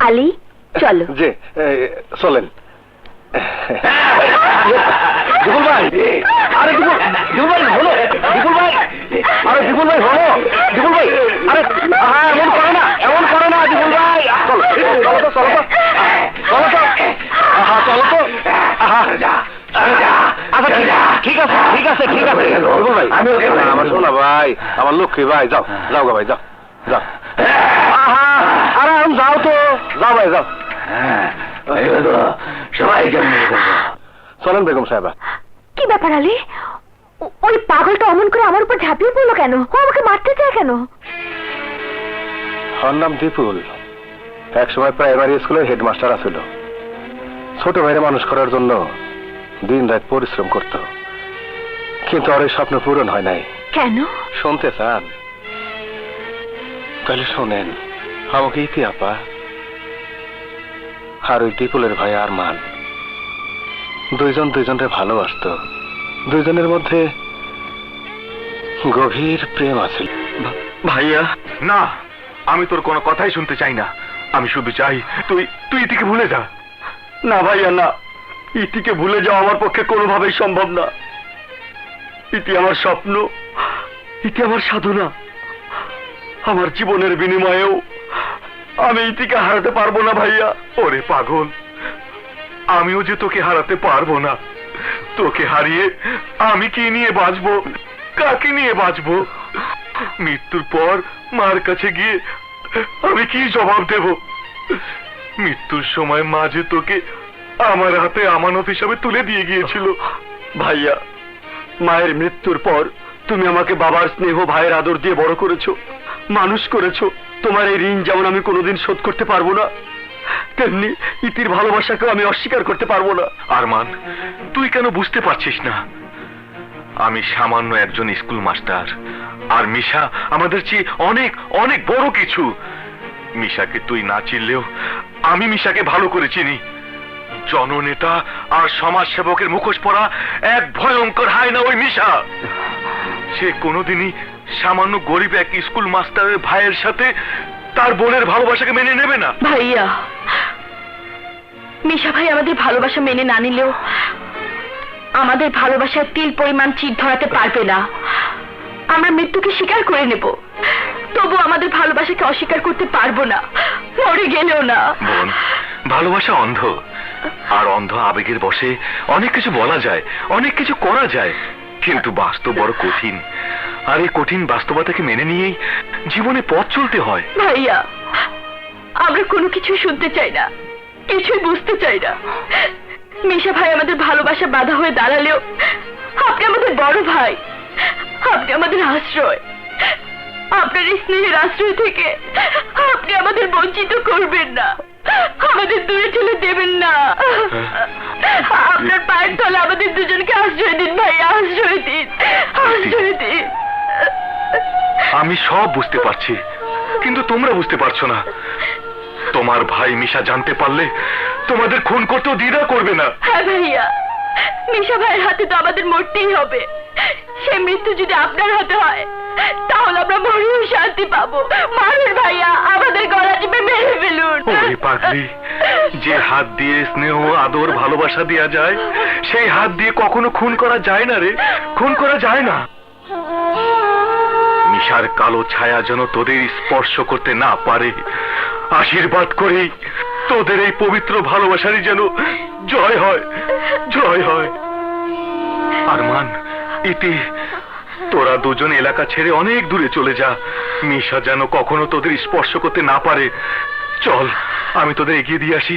আলী চলো। যে এ, চলেন। বিপুল ভাই আরে বিপুল বিপুল ভাই হলো বিপুল ভাই আরে বিপুল ভাই হলো বিপুল ভাই আরে আহা, এমন করো না এমন করো না বিপুল ভাই চলো চলো তো চলো তো চলো তো আহা চলো তো আহা আচ্ছা ঠিক- ঠিক আছে ঠিক আছে ঠিক আছে বিপুল ভাই। আমার শোনা ভাই আমার লক্ষ্মী ভাই যাও যাও গো ভাই যাও যাও। আহা আরে যাও তো। যাও ভাই যাও চলেন বেগম সাহেবা। কি ব্যাপার আলী? ওই পাগলটা অমন করে আমার উপর ঝাঁপিয়ে পড়ল কেন? ও আমাকে মারতে চায় কেন? ওর নাম দীপুল। একসময় প্রাইমারি স্কুলের হেডমাস্টার আছিল। ছোট ভাইরে মানুষ করার জন্য দিন রাত পরিশ্রম করত। কিন্তু আর এই স্বপ্ন পূরণ হয় নাই। কেন? শুনতে চান? তাহলে শোনেন আমাকে ইতি আপা আর ওই দীপুলের ভাই আর মান দুইজন দুইজনকে ভালোবাসত। দুইজনের মধ্যে গভীর প্রেম আছে। ভাইয়া। না আমি তোর কোনো কথাই শুনতে চাই না। আমি শুধু চাই তুই তুই ইতিকে ভুলে যা। না ভাইয়া না। ইতিকে ভুলে যাওয়া আমার পক্ষে কোনোভাবেই সম্ভব না। ইতি আমার স্বপ্ন। ইতি আমার সাধনা। আমার জীবনের বিনিময়েও আমি ইতিকে হারাতে পারব না ভাইয়া। ওরে পাগল। আমিও যে তোকে হারাতে পারব না। তোকে হারিয়ে আমি কি নিয়ে বাঁচবো? কাকে নিয়ে বাঁচবো? মৃত্যুর পর মার কাছে গিয়ে আমি কি জবাব দেব? মৃত্যুর সময় মা যে তোকে আমার হাতে আমানত হিসাবে তুলে দিয়ে গিয়েছিল। ভাইয়া, মায়ের মৃত্যুর পর তুমি আমাকে বাবার স্নেহ, ভাইয়ের আদর দিয়ে বড় করেছ, মানুষ করেছ। তোমার এই ঋণ যেমন আমি কোনোদিন শোধ করতে পারব না, তেমনি ইতির ভালোবাসাকেও আমি অস্বীকার করতে পারব না। আরমান, তুই কেন বুঝতে পারছিস না? আমি সামান্য একজন স্কুল মাস্টার, আর মিশা আমাদের চেয়ে অনেক অনেক বড় কিছু। মিশাকে তুই না চিনলেও আমি মিশাকে ভালো করে চিনি। জননেতা আর সমাজ সেবকের মুখোশ পরা এক ভয়ঙ্কর হায় না ওই মিশা। সে কোনোদিনই সামান্য গরিব এক স্কুল মাস্টারের ভাইয়ের সাথে তার বোনের ভালোবাসাকে মেনে নেবে না। ভাইয়া মিশা ভাই আমাদের ভালোবাসা মেনে না নিলেও আমাদের ভালোবাসার তিল পরিমাণ চিট ধরাতে পারবে না। আমরা মৃত্যুকে স্বীকার করে নেব। তবু আমাদের ভালোবাসাকে অস্বীকার করতে পারব না মরে গেলেও না। বোন ভালোবাসা অন্ধ। আর অন্ধ আবেগের বসে অনেক কিছু বলা যায় অনেক কিছু করা যায়। কিন্তু বাস্তব বড় কঠিন। আর এই কঠিন বাস্তবতাকে মেনে নিয়েই জীবনে পথ চলতে হয়। ভাইয়া আমরা কোনো কিছু শুনতে চাই না। কিছুই বুঝতে চাই না। মিশা ভাই আমাদের ভালোবাসা বাধা হয়ে দাঁড়ালেও আপনি আমাদের বড় ভাই। আপনি আমাদের আশ্রয়। আপনার স্নেহের আশ্রয় থেকে আপনি আমাদের বঞ্চিত করবেন না। আমাদের দূরে ঠেলে দেবেন না। আপনার পায়ের তলে আমাদের দুজনকে আশ্রয় আমি সব বুঝতে পারছি কিন্তু তোমরা বুঝতে পারছ না। তোমার ভাই মিশা জানতে পারলে তোমাদের খুন করতেও দ্বিধা করবে না। হ্যাঁ ভাইয়া মিশা ভাইয়ের হাতে তো আমাদের মরতেই হবে। সে মৃত্যু যদি আপনার হাতে হয় তাহলে আমরা মরেও শান্তি পাবো। মারুন ভাইয়া আমাদের গলা টিপে মেরে ফেলুন। পাগলি যে হাত দিয়ে স্নেহ, আদর, ভালোবাসা দেওয়া যায়, সেই হাত দিয়ে কখনো খুন করা যায় না রে। খুন করা যায় না। মিশার কালো ছায়া যেন তোদের স্পর্শ করতে না পারে। আশীর্বাদ করেই তোদের এই পবিত্র ভালোবাসারই যেন জয় হয় জয় হয়। আরমান, ইতি, তোরা দুজন এলাকা ছেড়ে অনেক দূরে চলে যা। মিশা যেন কখনো তোদের স্পর্শ করতে না পারে। চল আমি তোদের এগিয়ে দিয়ে আসি